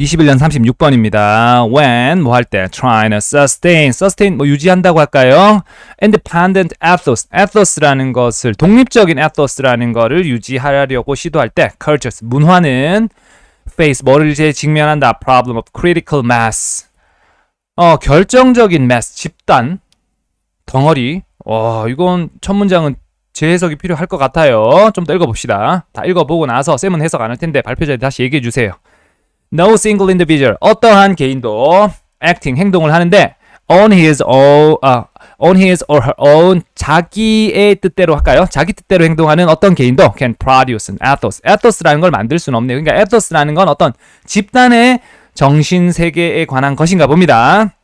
21년 36번입니다. When 뭐 할 때 trying to sustain, sustain 뭐 유지한다고 할까요? Independent ethos, ethos라는 것을 독립적인 ethos라는 것을 유지하려고 시도할 때 cultures 문화는 face 뭐를 이제 직면한다 problem of critical mass. 어 결정적인 mass 집단 덩어리. 와 이건 첫 문장은 재해석이 필요할 것 같아요. 좀 더 읽어봅시다. 다 읽어보고 나서 쌤은 해석 안 할 텐데 발표자에 다시 얘기해 주세요. No single individual 어떠한 개인도 acting 행동을 하는데 on his own 아, on his or her own 자기의 뜻대로 할까요? 자기 뜻대로 행동하는 어떤 개인도 can produce an ethos. ethos라는 걸 만들 수는 없네요. 그러니까 ethos라는 건 어떤 집단의 정신 세계에 관한 것인가 봅니다.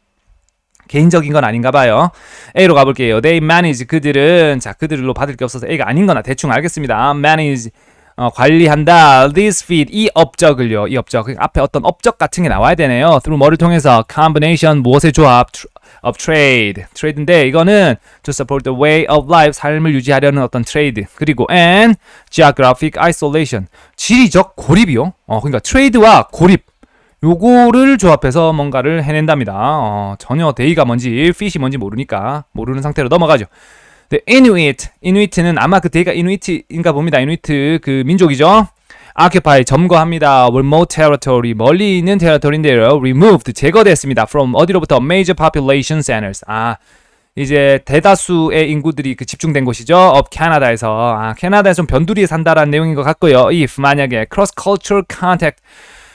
개인적인 건 아닌가 봐요. A로 가볼게요. They manage 그들은 자 그들로 받을 게 없어서 A가 아닌 거나 대충 알겠습니다. Manage 어, 관리한다. This feed 이 업적을요. 이 업적 그 앞에 어떤 업적 같은 게 나와야 되네요. through 뭐를 통해서 combination 무엇의 조합 of trade trade인데 이거는 to support the way of life 삶을 유지하려는 어떤 트레이드 그리고 and geographic isolation 지리적 고립이요. 어 그러니까 트레이드와 고립 요거를 조합해서 뭔가를 해낸답니다. 어, 전혀 데이가 뭔지 fish이 뭔지 모르니까 모르는 상태로 넘어가죠. The Inuit, Inuit는 아마 그 데이가 Inuit인가 봅니다. Inuit 그 민족이죠. Occupy 점거합니다. Remote territory 멀리 있는 테리토리인데요. Removed 제거됐습니다. From 어디로부터 major population centers. 아 이제 대다수의 인구들이 그 집중된 곳이죠. of Canada에서 아 캐나다에서 좀 변두리에 산다라는 내용인 것 같고요. if 만약에 cross cultural contact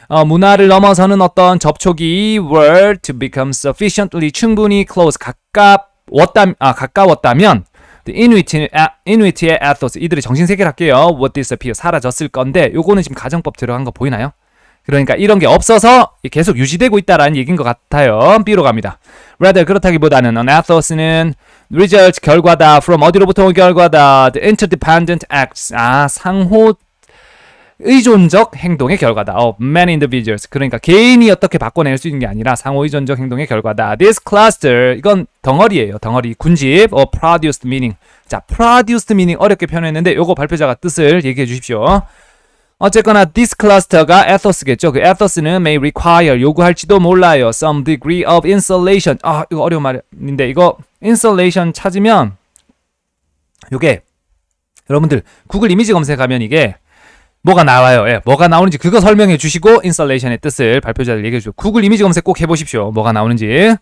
어, 문화를 넘어서는 어떤 접촉이 were to become sufficiently 충분히 close 가까웠다 아 가까웠다면 the Inuit Inuit의 ethos 이들의 정신 세계를 할게요. would disappear 사라졌을 건데 요거는 지금 가정법 들어간 거 보이나요? 그러니까 이런 게 없어서 계속 유지되고 있다라는 얘기인 것 같아요. B로 갑니다. Rather 그렇다기보다는 an ethos는 result 결과다. From 어디로부터 온 결과다. The interdependent acts 아 상호 의존적 행동의 결과다. of many individuals. 그러니까 개인이 어떻게 바꿔낼 수 있는 게 아니라 상호 의존적 행동의 결과다. This cluster 이건 덩어리예요. 덩어리 군집 of produced meaning. 자, produced meaning 어렵게 표현했는데 요거 발표자가 뜻을 얘기해 주십시오. 어쨌거나 this cluster가 ethos겠죠. 그 ethos는 may require 요구할지도 몰라요. some degree of insulation. 아, 이거 어려운 말인데 이거 insulation 찾으면 요게 여러분들 구글 이미지 검색하면 이게 뭐가 나와요. 예, 뭐가 나오는지 그거 설명해 주시고 인스톨레이션의 뜻을 발표자들 얘기해 주고 구글 이미지 검색 꼭 해보십시오. 뭐가 나오는지.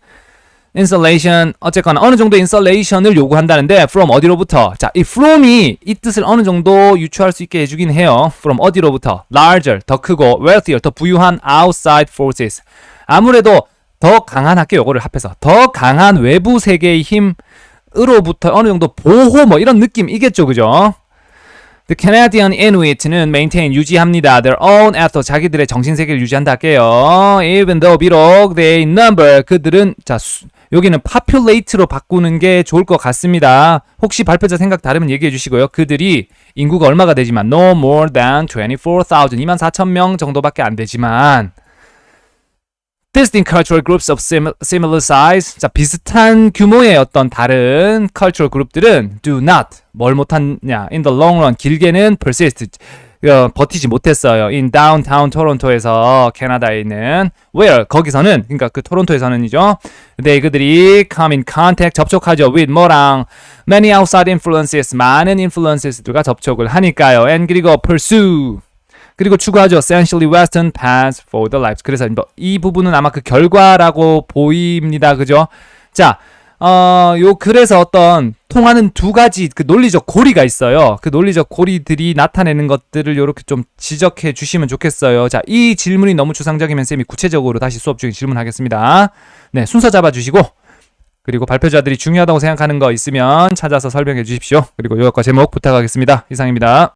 인스톨레이션 어쨌거나 어느 정도 인스톨레이션을 요구한다는데 from 어디로부터 자 이 from이 이 뜻을 어느 정도 유추할 수 있게 해주긴 해요. from 어디로부터 larger 더 크고 wealthier 더 부유한 outside forces 아무래도 더 강한 학교 요거를 합해서 더 강한 외부 세계의 힘으로부터 어느 정도 보호 뭐 이런 느낌 이겠죠, 그죠? The Canadian Inuit는 maintain 유지합니다. Their own ethos 자기들의 정신 세계를 유지한다 할게요. Even though 비록 they number 그들은 자 수, 여기는 populate로 바꾸는 게 좋을 것 같습니다. 혹시 발표자 생각 다르면 얘기해 주시고요. 그들이 인구가 얼마가 되지만 no more than 24,000 2만 4천 명 정도밖에 안 되지만 distinct cultural groups of sim- similar size 자 비슷한 규모의 어떤 다른 cultural 그룹들은 do not 뭘 못하냐 in the long run 길게는 persist 어, 버티지 못했어요. in downtown 토론토에서 캐나다에 있는 where 거기서는 그러니까 그 토론토에서는이죠. 근데 그들이 come in contact 접촉하죠 with 뭐랑 many outside influences 많은 influences들과 접촉을 하니까요. and 그리고 pursue 그리고 추가하죠. essentially western paths for the lives. 그래서 뭐이 부분은 아마 그 결과라고 보입니다. 그죠? 자, 어, 요 그래서 어떤 통하는 두 가지 그 논리적 고리가 있어요. 그 논리적 고리들이 나타내는 것들을 요렇게 좀 지적해 주시면 좋겠어요. 자, 이 질문이 너무 추상적이면 쌤이 구체적으로 다시 수업 중에 질문하겠습니다. 네, 순서 잡아 주시고 그리고 발표자들이 중요하다고 생각하는 거 있으면 찾아서 설명해 주십시오. 그리고 요약과 제목 부탁하겠습니다. 이상입니다.